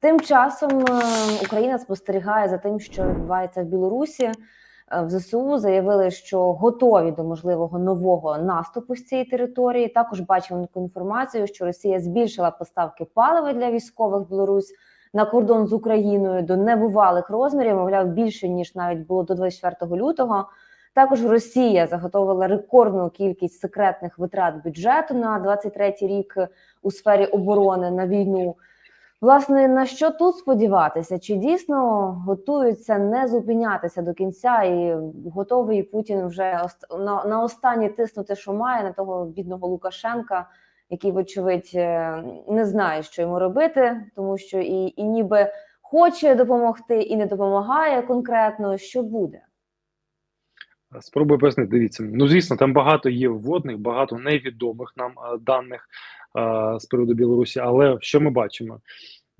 Тим часом е, Україна спостерігає за тим, що відбувається в Білорусі. Е, В ЗСУ заявили, що готові до можливого нового наступу з цієї території. Також бачимо таку інформацію, що Росія збільшила поставки палива для військових Білорусь на кордон з Україною до небувалих розмірів, мовляв, більше ніж навіть було до 24 лютого. Також Росія заготовила рекордну кількість секретних витрат бюджету на 23 рік у сфері оборони на війну. Власне, на що тут сподіватися? Чи дійсно готуються не зупинятися до кінця, і готовий Путін вже на, на останнє тиснути, що має на того бідного Лукашенка, який, вочевидь, е, не знає, що йому робити, тому що і, і ніби хоче допомогти, і не допомагає конкретно, що буде. Спробую пояснити. Дивіться. Ну, звісно, там багато є вводних, багато невідомих нам даних з приводу Білорусі. Але що ми бачимо?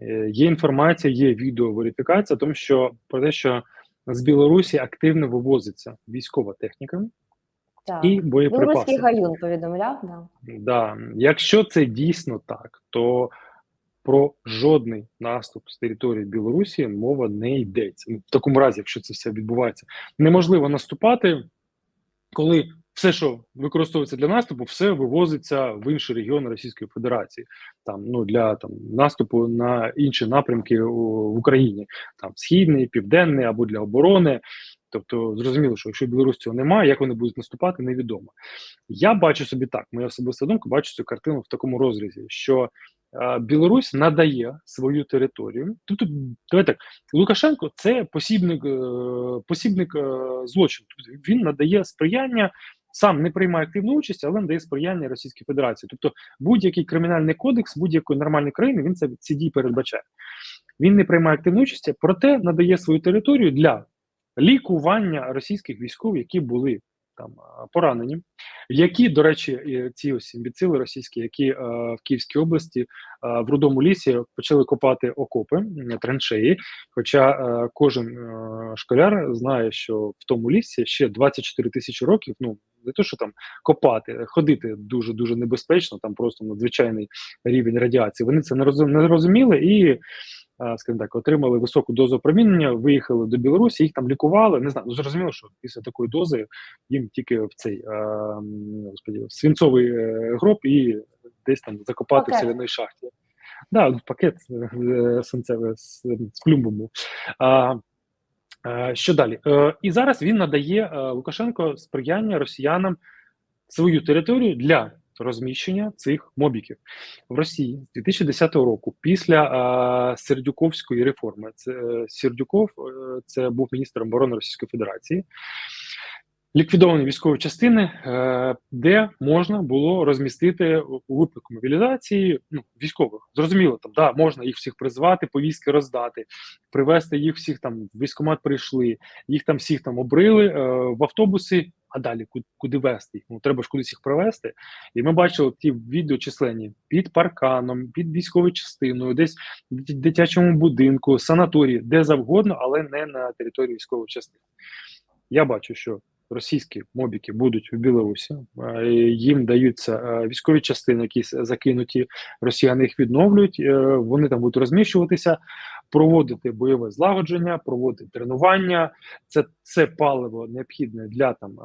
Е, Є інформація, є відеоверифікація, тому що про те, що з Білорусі активно вивозиться військова техніка Так. і боєприпаси. Білоруський гаюн повідомляв, да. Да. Якщо це дійсно так, то про жодний наступ з території Білорусі мова не йдеться. Ну, в такому разі, якщо це все відбувається, неможливо наступати, коли все, що використовується для наступу, все вивозиться в інші регіони Російської Федерації, там ну для там наступу на інші напрямки в Україні, там східний, південний або для оборони. Тобто зрозуміло, що якщо Білорусь цього немає, як вони будуть наступати, невідомо. Я бачу собі так, моя особиста думка, бачу цю картину в такому розрізі, що е, Білорусь надає свою територію. Тобто, давай так, Лукашенко це посібник, е, посібник е, злочину. Тобто він надає сприяння, сам не приймає активну участь, але надає сприяння Російській Федерації. Тобто, будь-який кримінальний кодекс будь-якої нормальної країни він це ці дії передбачає. Він не приймає активну участь, проте надає свою територію для лікування російських військових, які були там поранені, які, до речі, ці ось імбіцили російські, які е, в Київській області е, в рудому лісі почали копати окопи, траншеї. Хоча е, кожен е, школяр знає, що в тому лісі ще 24 тисячі років. Ну не то, що там копати, ходити дуже дуже небезпечно, там просто надзвичайний рівень радіації. Вони це не розум- не розуміли і е, скажімо так, отримали високу дозу опромінення, виїхали до Білорусі, їх там лікували. Не знаю, ну, зрозуміло, що після такої дози їм тільки в цей е, господі, в свинцовий е, гроб і десь там закопати Пакет. в соляної шахті. Да, пакет е, свинцевий з, з плюмбом. А, е, що далі? Е, і зараз він надає е, Лукашенко сприяння росіянам свою територію для розміщення цих мобіків в Росії з 2010 року, після Сердюковської реформи. Це е, Сердюков, е, це був міністром оборони Російської Федерації. Ліквідовані військові частини, е, де можна було розмістити у випадку мобілізації ну, військових. Зрозуміло, там да, можна їх всіх призвати, повістки роздати, привезти їх всіх там в військкомат прийшли, їх там всіх там обрили е, в автобуси. А далі куди, куди вести їх? Ну треба ж кудись їх привезти. І ми бачили ті відео численні під парканом, під військовою частиною, десь в дитячому будинку, санаторії, де завгодно, але не на території військової частини. Я бачу, що російські мобіки будуть в Білорусі, їм даються військові частини, якісь закинуті, росіяни їх відновлюють, е, вони там будуть розміщуватися, проводити бойове злагодження, проводити тренування. Це, це паливо необхідне для там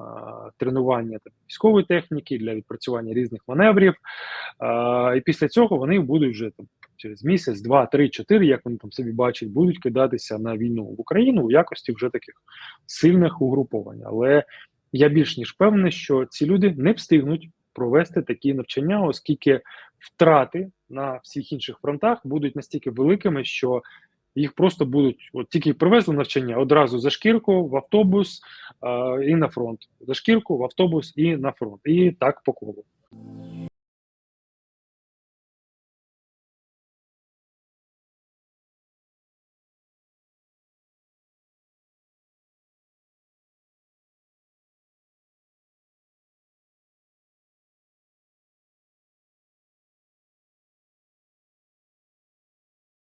тренування там, військової техніки, для відпрацювання різних маневрів. Е, І після цього вони будуть вже там через місяць, два, три, чотири, як вони там собі бачать, будуть кидатися на війну в Україну у якості вже таких сильних угруповань. Але я більш ніж певний, що ці люди не встигнуть провести такі навчання, оскільки втрати на всіх інших фронтах будуть настільки великими, що їх просто будуть от тільки привезли навчання одразу за шкірку в автобус е, і на фронт, за шкірку в автобус і на фронт, і так по колу.